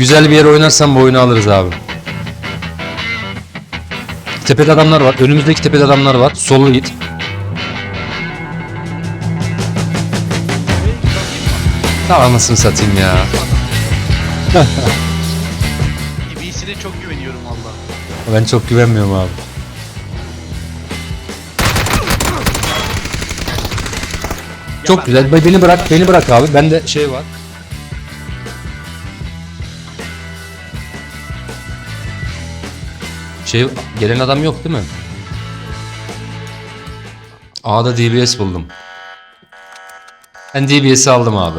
Güzel bir yere oynarsan bu oyunu alırız abi. Tepede adamlar var. Önümüzdeki tepede adamlar var. Solu git. Tamam anasını satayım ya. DB'sine çok güveniyorum valla. Ben çok güvenmiyorum abi. Çok güzel. Be- Beni bırak, beni bırak abi. Bende şey var. Şey gelen adam yok değil mi? A'da DBS buldum. Ben DBS'i aldım abi.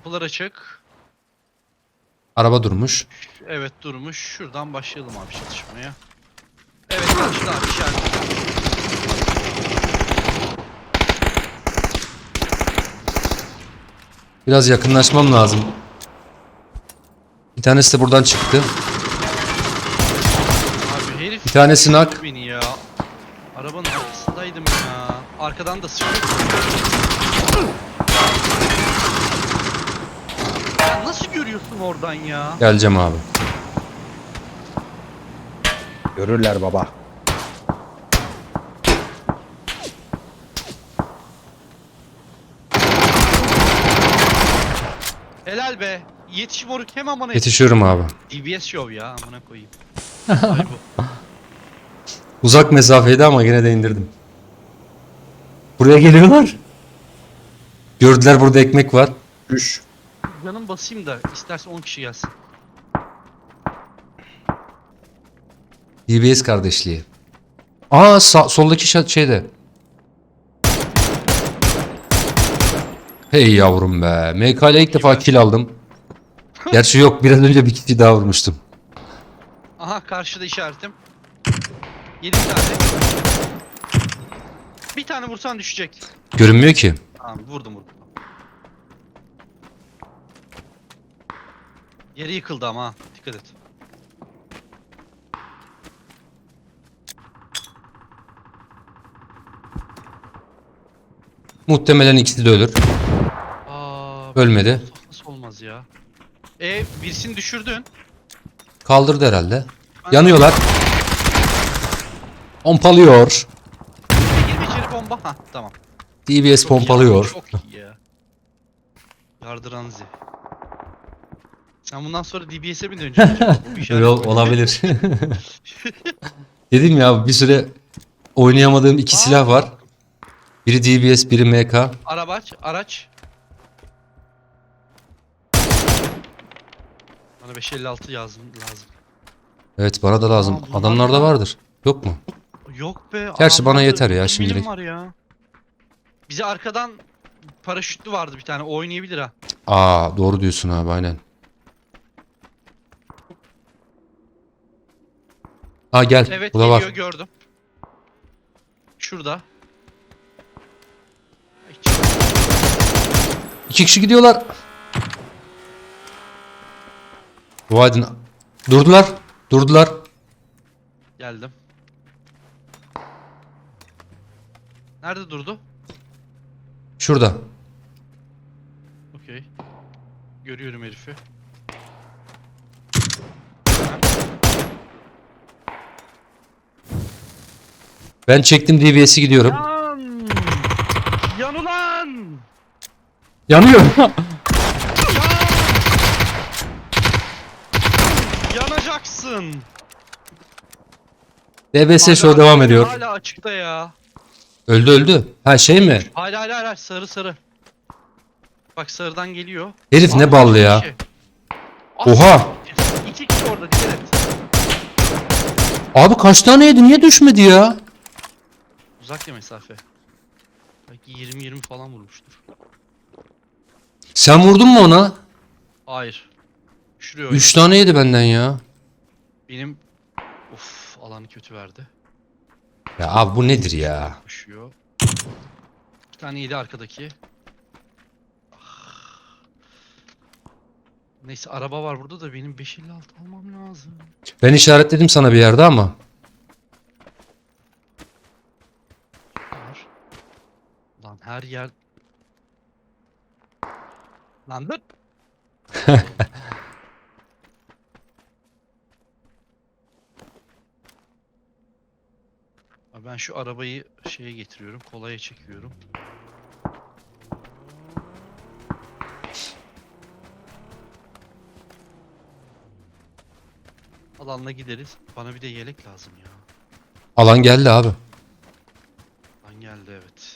Kapılar açık. Araba durmuş. Evet durmuş. Şuradan başlayalım abi çatışmaya. Evet karşıda abi işaret. Biraz yakınlaşmam lazım. Bir tanesi de buradan çıktı. Abi herif Bir tanesi nak. beni ya. Arabanın arkasındaydım ya. Arkadan da sıkıyor. Ya nasıl görüyorsun oradan ya? Geleceğim abi. Görürler baba. Helal be. Yetiş moruk hem amına Yetişiyorum abi. DBS show ya amına koyayım. Ay bu. Uzak mesafeydi ama yine de indirdim. Buraya geliyorlar. Gördüler burada ekmek var. Düş. Canım basayım da isterse 10 kişi gelsin. DBS kardeşliği. Aa sağ, soldaki şa- şeyde. Hey yavrum be. MK ile ilk defa kill aldım. Gerçi yok biraz önce bir kişi daha vurmuştum. Aha karşıda işaretim. 7 tane. Bir tane vursan düşecek. Görünmüyor ki. Tamam vurdum vurdum. Yeri yıkıldı ama ha. Dikkat et. Muhtemelen ikisi de ölür. Aa, Ölmedi. Nasıl olmaz ya? E birisini düşürdün. Kaldırdı herhalde. Yanıyorlar. Pompalıyor. Girme içeri bomba. Ha tamam. DBS Çok iyi pompalıyor. Çok iyi ya. Yardıranzi. Sen bundan sonra DBS'e mi döneceksin? acaba? Bu bir işaret Öyle ol- olabilir. Dedim ya bir süre oynayamadığım iki silah var. Biri DBS, biri MK. Arabaç, araç. Bana 556 yazdım lazım. Evet bana da lazım. Aa, bunlar Adamlarda da- vardır. Yok mu? Yok be. Gerçi bana adamlarda yeter ya şimdilik. var ya. Bize arkadan paraşütlü vardı bir tane. O oynayabilir ha. Aa doğru diyorsun abi aynen. Aa gel. Evet geliyor var. gördüm. Şurada. İki kişi gidiyorlar. Dua edin. Durdular. Durdular. Geldim. Nerede durdu? Şurada. Okey. Görüyorum herifi. Ben çektim DBS'i gidiyorum. Yan! Yan ulan! Yanıyor. Yanacaksın! DBS show devam ediyor. Hala açıkta ya. Öldü öldü. Ha şey mi? Hala hala hala sarı sarı. Bak sarıdan geliyor. Herif ne ballı ya. kişi. Oha. İki kişi orada dikkat et. Abi kaç tane yedi? Niye düşmedi ya? Uzak ya mesafe. Belki 20-20 falan vurmuştur. Sen vurdun mu ona? Hayır. Şuraya 3 tane yedi benden ya. Benim... Of alanı kötü verdi. Ya abi bu nedir ya? Koşuyor. Bir tane yedi arkadaki. Ah. Neyse araba var burada da benim 556 almam lazım. Ben işaretledim sana bir yerde ama. Var. Lan her yer... Lan dur. Abi Ben şu arabayı şeye getiriyorum, kolaya çekiyorum. Alanla gideriz. Bana bir de yelek lazım ya. Alan geldi abi. Lan geldi evet.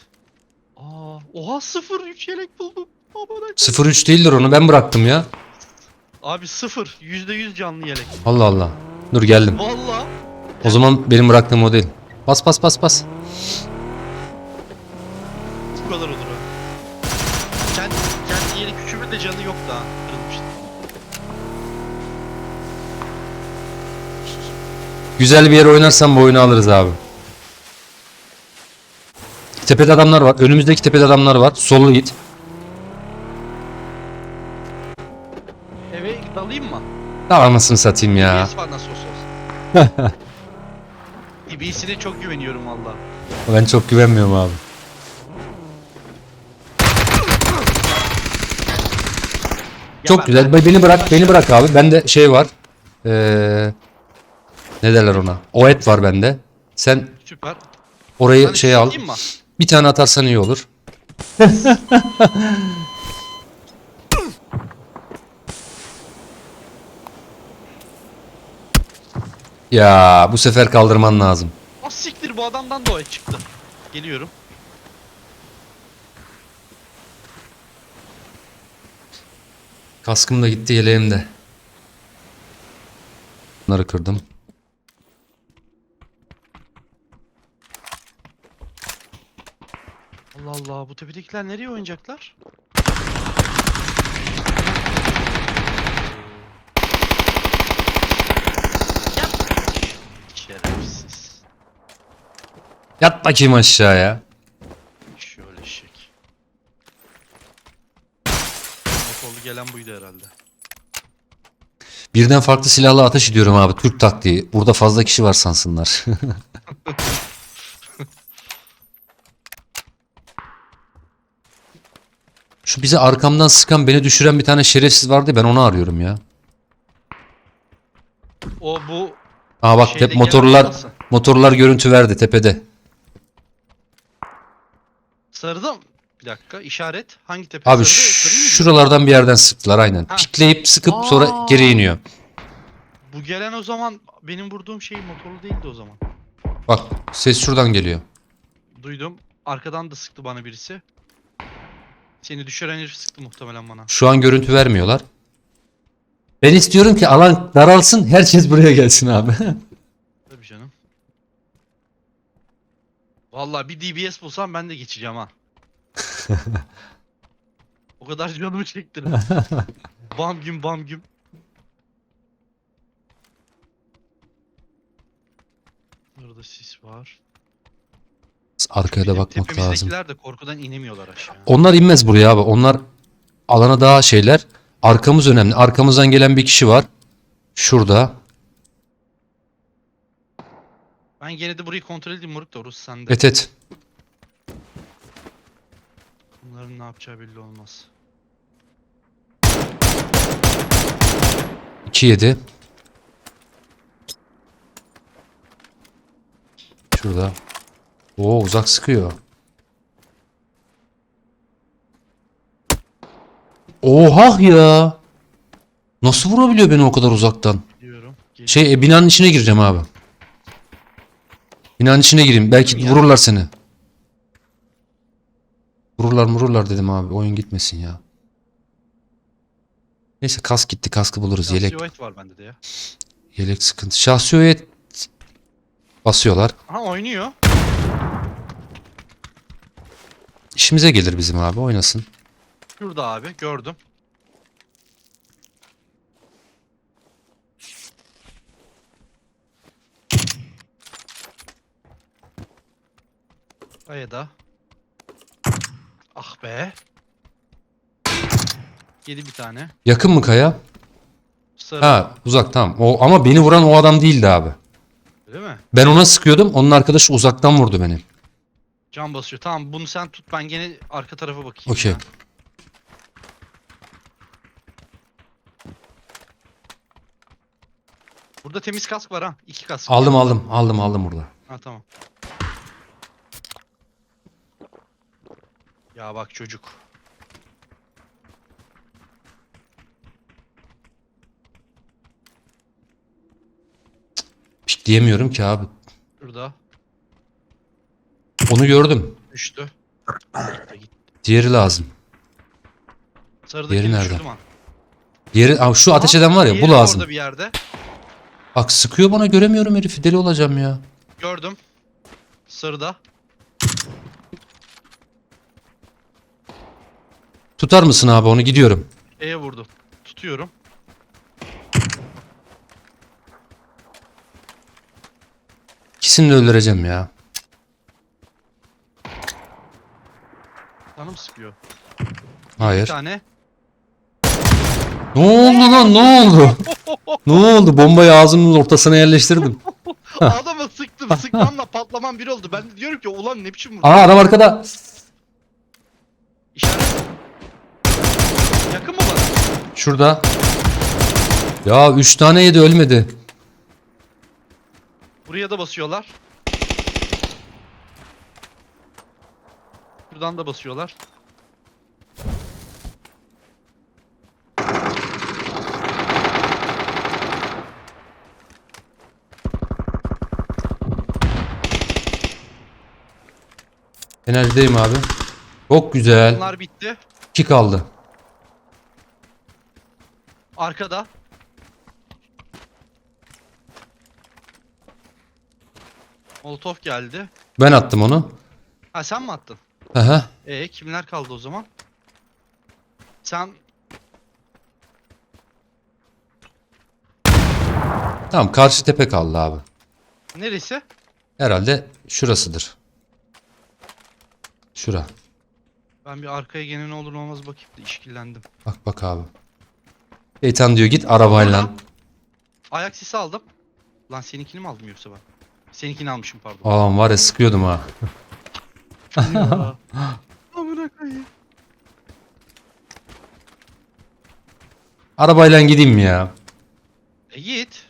Oha 0 3 yelek buldum. Allah'ım. 03 değildir onu ben bıraktım ya. Abi 0 %100 canlı yelek. Allah Allah. Dur geldim. Valla. O zaman benim bıraktığım o değil. Bas bas bas bas. Bu kadar olur ha. Kendi, kendi yeni küçümün de canı yok daha. Kırılmıştı. Güzel bir yere oynarsan bu oyunu alırız abi. Tepede adamlar var. Önümüzdeki tepede adamlar var. Solu git. Eve dalayım mı? Dağılmasını satayım ya. DBS var nasıl olsa çok güveniyorum valla. Ben çok güvenmiyorum abi. Çok ben- güzel. Beni bırak, beni bırak abi. Bende şey var. Ee, ne derler ona? O et var bende. Sen Süper. orayı Hani şey al. mi? Bir tane atarsan iyi olur. ya bu sefer kaldırman lazım. Ah siktir bu adamdan da o et çıktı. Geliyorum. Kaskım da gitti yeleğim de. Bunları kırdım. Allah bu tepedekiler nereye oynayacaklar? Yap. Şerefsiz. Yat bakayım aşağıya. Şöyle şek. Motorlu gelen buydu herhalde. Birden farklı silahla ateş ediyorum abi. Türk taktiği. Burada fazla kişi var sansınlar. Şu bize arkamdan sıkan beni düşüren bir tane şerefsiz vardı ya, ben onu arıyorum ya. O bu Aa bak tep motorlar motorlar görüntü verdi tepede. Sarıda? Bir dakika işaret. Hangi tepe Abi sarıda? Sarıyı mı diyor? şuralardan bir yerden sıktılar aynen. Ha. Pikleyip sıkıp sonra Aa. geri iniyor. Bu gelen o zaman benim vurduğum şey motorlu değildi o zaman. Bak ses şuradan geliyor. Duydum. Arkadan da sıktı bana birisi. Seni düşüren herif sıktı muhtemelen bana. Şu an görüntü vermiyorlar. Ben istiyorum ki alan daralsın herkes buraya gelsin abi. Tabii canım. Vallahi bir DBS bulsam ben de geçeceğim ha. o kadar canımı çektirin. bam güm bam güm. Burada sis var. Arkaya da bakmak lazım. tepemizdekiler de korkudan inemiyorlar aşağı. Onlar inmez buraya abi. Onlar alana daha şeyler. Arkamız önemli. Arkamızdan gelen bir kişi var. Şurada. Ben gene de burayı kontrol edeyim Moruk da orası sende. Evet evet. Bunların ne yapacağı belli olmaz. 2 7. Şurada. Oo uzak sıkıyor. Oha ya. Nasıl vurabiliyor beni o kadar uzaktan? Diyorum. Şey e, binanın içine gireceğim abi. Binanın içine gireyim. Belki Ya. vururlar seni. Vururlar vururlar dedim abi. Oyun gitmesin ya. Neyse kask gitti. Kaskı buluruz. Yelek. Silhouette var bende de ya. Yelek sıkıntı. Şahsi basıyorlar. Aha oynuyor. İşimize gelir bizim abi. Oynasın. Şurada abi gördüm. Kayada. Ah be. Yedi bir tane. Yakın mı kaya? Sarı. Ha uzak tamam. O, ama beni vuran o adam değildi abi. Değil mi? Ben ona sıkıyordum. Onun arkadaşı uzaktan vurdu beni. Can basıyor. Tamam bunu sen tut ben gene arka tarafa bakayım. Okey. ya. Burada temiz kask var ha. İki kask. Aldım aldım. Aldım aldım burada. Ha tamam. Ya bak çocuk. Pikleyemiyorum ki abi. Onu gördüm. Düştü. Diğeri lazım. Sarıdaki Diğeri nerede? ha. Diğeri Aa, şu ateş eden var ya diğeri bu lazım. Orada bir yerde. Bak sıkıyor bana göremiyorum herifi. Deli olacağım ya. Gördüm. Sarıda. Tutar mısın abi onu gidiyorum. E'ye vurdum. Tutuyorum. İkisini de öldüreceğim ya. Canım sıkıyor. Bir Hayır. tane. Ne oldu lan ne oldu? ne oldu? Bombayı ağzımın ortasına yerleştirdim. Adama sıktım. Sıkmamla patlamam bir oldu. Ben de diyorum ki ulan ne biçim vurdu. Aa adam arkada. İşaret. Yakın mı bana? Şurada. Ya 3 tane yedi ölmedi. Buraya da basıyorlar. Buradan da basıyorlar. Enerjideyim abi. Çok güzel. Bunlar bitti. 2 kaldı. Arkada. Molotov geldi. Ben attım onu. Ha sen mi attın? Aha. E kimler kaldı o zaman? Sen Tamam karşı tepe kaldı abi. neresi? Herhalde şurasıdır. Şura. Ben bir arkaya gene ne olur ne olmaz bakayım da işkillendim. Bak bak abi. Şeytan diyor git arabayla. Ayak sesi aldım. Lan seninkini mi aldım yoksa ben? Seninkini almışım pardon. Ağam var ya sıkıyordum ha. Ya. Amına koyayım. Arabayla gideyim mi ya? E git.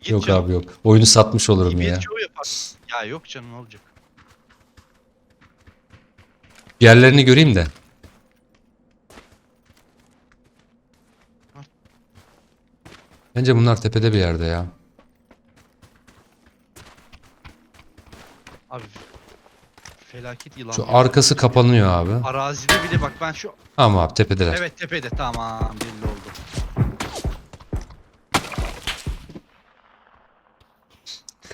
Git Yok canım. abi yok. Oyunu satmış olurum ya. DBS çoğu yapar. Ya yok canım ne olacak? Yerlerini göreyim de. Bence bunlar tepede bir yerde ya. Abi felaket yılan. Şu ya. arkası kapanıyor abi. Arazide bile bak ben şu Tamam abi tepedeler. evet tepede tamam belli oldu.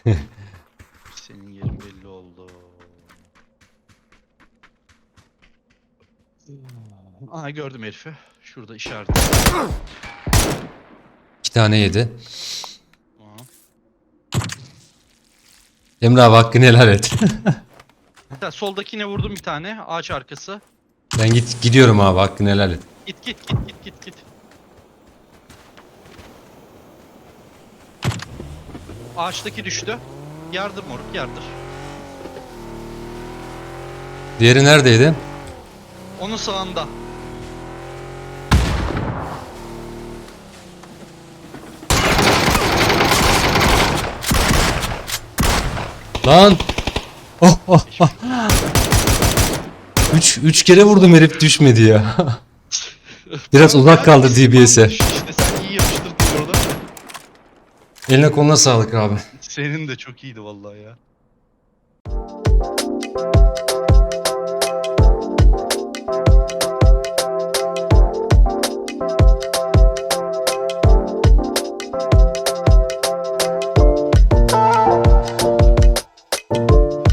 Senin yerin belli oldu. Aha gördüm herifi. Şurada işaret. İki tane yedi. Emre abi hakkını helal et. Ha, Soldakine vurdum bir tane. Ağaç arkası. ben git gidiyorum abi hakkını helal et. Git git git git git git. Ağaçtaki düştü. Yardır moruk yardır. Diğeri neredeydi? Onun sağında. Lan! Oh, oh, oh. Üç, üç kere vurdum herif düşmedi ya. Biraz uzak kaldı DBS'e. İşte sen iyi yapıştırdın orada. Eline koluna sağlık abi. Senin de çok iyiydi vallahi ya.